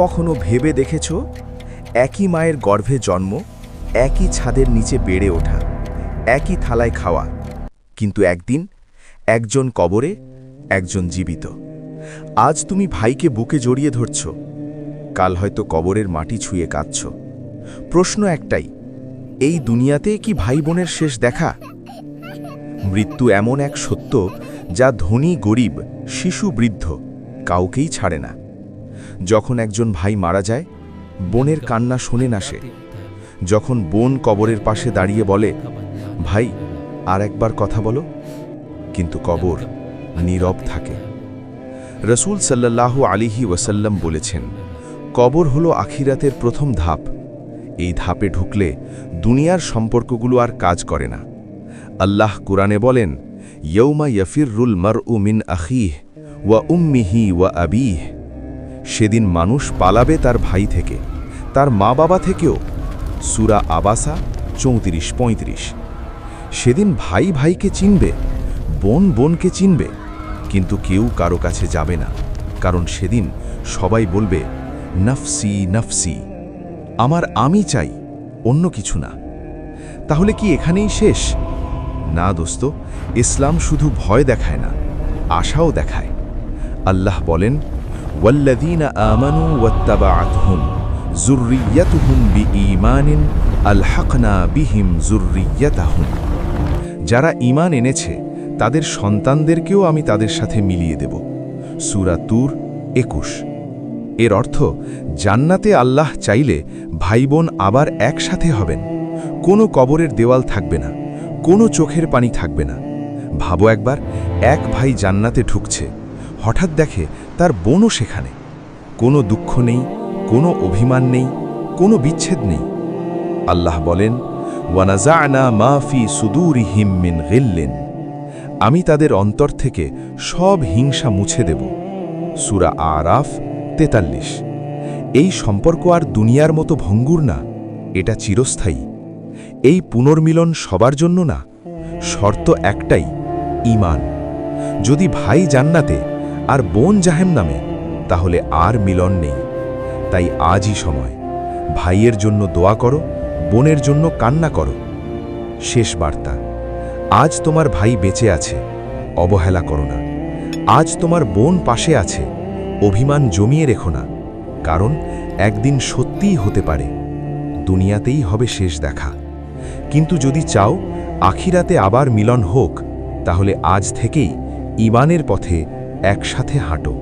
কখনো ভেবে দেখেছ? একই মায়ের গর্ভে জন্ম, একই ছাদের নিচে বেড়ে ওঠা, একই থালায় খাওয়া, কিন্তু একদিন একজন কবরে, একজন জীবিত। আজ তুমি ভাইকে বুকে জড়িয়ে ধরছ, কাল হয়তো কবরের মাটি ছুঁয়ে কাঁদছ। প্রশ্ন একটাই, এই দুনিয়াতে কি ভাই বোনের শেষ দেখা? মৃত্যু এমন এক সত্য যা ধনী, গরিব, শিশু, বৃদ্ধ কাউকেই ছাড়ে না। যখন একজন ভাই মারা যায়, বোনের কান্না শোনে না সে। যখন বোন কবরের পাশে দাঁড়িয়ে বলে, ভাই, আর একবার কথা বলো। কিন্তু কবর নীরব থাকে। রসুল সাল্লাল্লাহু আলিহি ওয়াসাল্লাম বলেছেন, কবর হলো আখিরাতের প্রথম ধাপ। এই ধাপে ঢুকলে দুনিয়ার সম্পর্কগুলো আর কাজ করে না। আল্লাহ কুরআনে বলেন ইয়ৌমা ইয়ফিরুল মার মিন আখিহ ওয়া উম্মিহি ওয়া আবিহ। সেদিন মানুষ পালাবে তার ভাই থেকে। তার মা বাবা থেকেও। সুরা আবাসা, চৌত্রিশ, পঁয়ত্রিশ। সেদিন ভাই ভাইকে চিনবে, বোন বোনকে চিনবে, কিন্তু কেউ কারও কাছে যাবে না। কারণ সেদিন সবাই বলবে, নফসি নফসি, আমার আমি চাই, অন্য কিছু না। তাহলে কি এখানেই শেষ? না দোস্ত, ইসলাম শুধু ভয় দেখায় না, আশাও দেখায়। আল্লাহ বলেন ওয়াল্লাযীনা আমানু ওয়াত্তাবাআতহুম যুররিয়াতুহুম বিঈমানিন আলহাকনা বিহিম যুররিয়াতাহুম যারা ঈমান এনেছে, তাদের সন্তানদেরকেও আমি তাদের সাথে মিলিয়ে দেব। সূরা তুর একুশ। এর অর্থ, জান্নাতে আল্লাহ চাইলে ভাইবোন আবার একসাথে হবেন। কোনো কবরের দেওয়াল থাকবে না, কোনো চোখের পানি থাকবে না। ভাবো একবার, এক ভাই জান্নাতে ঢুকছে, হঠাৎ দেখে তার বোনও সেখানে। কোনো দুঃখ নেই, কোনো অভিমান নেই, কোনো বিচ্ছেদ নেই। আল্লাহ বলেন ওয়ানাজানা মাফি সুদুরিহিম মিন গিল্লিন। আমি তাদের অন্তর থেকে সব হিংসা মুছে দেব। সুরা আরাফ তেতাল্লিশ। এই সম্পর্ক আর দুনিয়ার মতো ভঙ্গুর না, এটা চিরস্থায়ী। এই পুনর্মিলন সবার জন্য না, শর্ত একটাই, ঈমান। যদি ভাই জান্নাতে আর বোন জাহেম নামে, তাহলে আর মিলন নেই। তাই আজই সময়। ভাইয়ের জন্য দোয়া করো, বোনের জন্য কান্না করো। শেষ বার্তা। আজ তোমার ভাই বেঁচে আছে, অবহেলা করো না। আজ তোমার বোন পাশে আছে, অভিমান জমিয়ে রেখো না। কারণ একদিন সত্যিই হতে পারে, দুনিয়াতেই হবে শেষ দেখা। কিন্তু যদি চাও, আখিরাতে আবার মিলন হোক, তাহলে আজ থেকেই ইবানের পথে একসাথে হাঁটো।